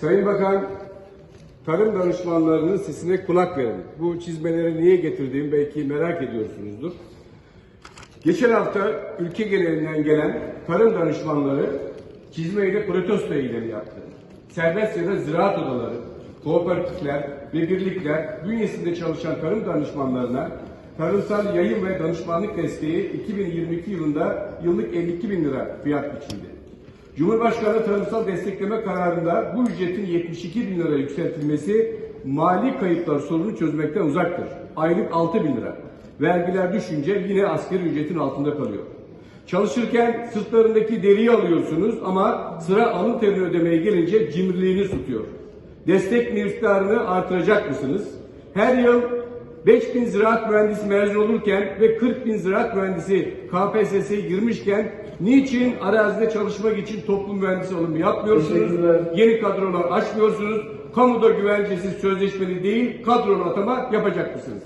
Sayın Bakan, tarım danışmanlarının sesine kulak verin. Bu çizmeleri niye getirdiğimi belki merak ediyorsunuzdur. Geçen hafta ülke genelinden gelen tarım danışmanları çizmeyle protesto eylemi yaptı. Serbest ya da ziraat odaları, kooperatifler ve birlikler bünyesinde çalışan tarım danışmanlarına tarımsal yayın ve danışmanlık desteği 2022 yılında yıllık 52 bin lira fiyat biçildi. Cumhurbaşkanı tarımsal destekleme kararında bu ücretin 72 bin lira yükseltilmesi mali kayıplar sorunu çözmekten uzaktır. Aylık 6 bin lira. Vergiler düşünce yine asgari ücretin altında kalıyor. Çalışırken sırtlarındaki deriyi alıyorsunuz ama sıra alın terini ödemeye gelince cimriliğiniz tutuyor. Destek miktarını artıracak mısınız? Her yıl 5 bin ziraat mühendisi mezun olurken ve 40 bin ziraat mühendisi KPSS'ye girmişken niçin arazide çalışmak için toplum mühendisi alımı yapmıyorsunuz? Yeni kadrolar açmıyorsunuz. Kamuda güvencesiz sözleşmeli değil kadrolu atama yapacak mısınız?